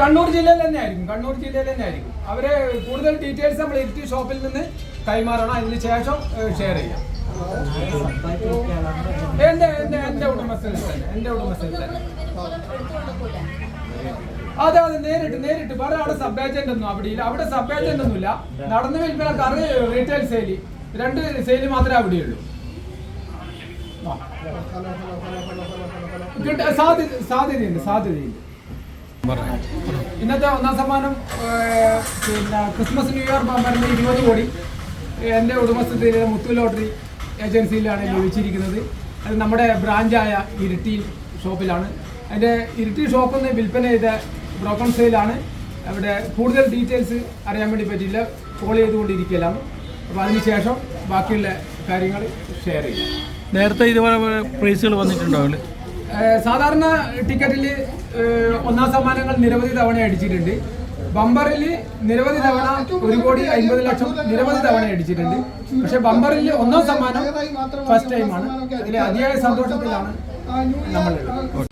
കണ്ണൂർ ജില്ലയിൽ തന്നെ ആയിരിക്കും കണ്ണൂർ ജില്ലയിൽ തന്നെ ആയിരിക്കും അവരെ കൂടുതൽ ഡീറ്റെയിൽസ് നമ്മൾ ഇരിട്ടി ഷോപ്പിൽ നിന്ന് കൈമാറണം. അതിന് ശേഷം ഷെയർ ചെയ്യാം. എന്റെ എന്റെ എന്റെ ഉടമസ്ഥയിൽ തന്നെ എന്റെ ഉടമസ്ഥയിൽ തന്നെ. അതെ അതെ നേരിട്ട് നേരിട്ട്. വേറെ അവിടെ സബ് ഏജന്റ് ഒന്നും അവിടെ ഇല്ല. അവിടെ സബ് ഏജന്റ് ഒന്നുമില്ല നടന്നു വിൽപ്പനക്കാർ റീറ്റെയിൽ സെയിൽ രണ്ട് സെയിൽ മാത്രമേ അവിടെയുള്ളൂ സാധ്യത സാധ്യതയുണ്ട് സാധ്യതയുണ്ട്. ഇന്നത്തെ ഒന്നാം സമ്മാനം പിന്നെ ക്രിസ്മസ് ന്യൂ ഇയർ ബാമ്പറിന് ഇരുപത് കോടി. എന്റെ ഉടമസ്ഥതയിലെ മുത്തു ലോട്ടറി ഏജൻസിയിലാണ് ലഭിച്ചിരിക്കുന്നത് അത് നമ്മുടെ ബ്രാഞ്ചായ ഇരിട്ടി ഷോപ്പിലാണ്. അതിന്റെ ഇരിട്ടി ഷോപ്പിൽ നിന്ന് വിൽപ്പന ചെയ്ത ബ്രോക്കൺ സെയിലാണ്. അവിടെ കൂടുതൽ ഡീറ്റെയിൽസ് അറിയാൻ വേണ്ടി പറ്റിയില്ല. കോൾ ചെയ്തുകൊണ്ടിരിക്കലാണ്. അപ്പോൾ അതിനുശേഷം ബാക്കിയുള്ള കാര്യങ്ങൾ ഷെയർ ചെയ്യാം. നേരത്തെ ഇതുപോലെ പ്രൈസുകൾ വന്നിട്ടുണ്ടാവില്ലേ? സാധാരണ ടിക്കറ്റിൽ ഒന്നാം സമ്മാനങ്ങൾ നിരവധി തവണ അടിച്ചിട്ടുണ്ട്. ബമ്പറിൽ നിരവധി തവണ ഒരു കോടി അൻപത് ലക്ഷം നിരവധി തവണ അടിച്ചിട്ടുണ്ട്. പക്ഷെ ബമ്പറിൽ ഒന്നാം സമ്മാനം ഫസ്റ്റ് ടൈമാണ് അതിൽ അതിയായ സന്തോഷത്തിലാണ് നമ്മളുള്ളത്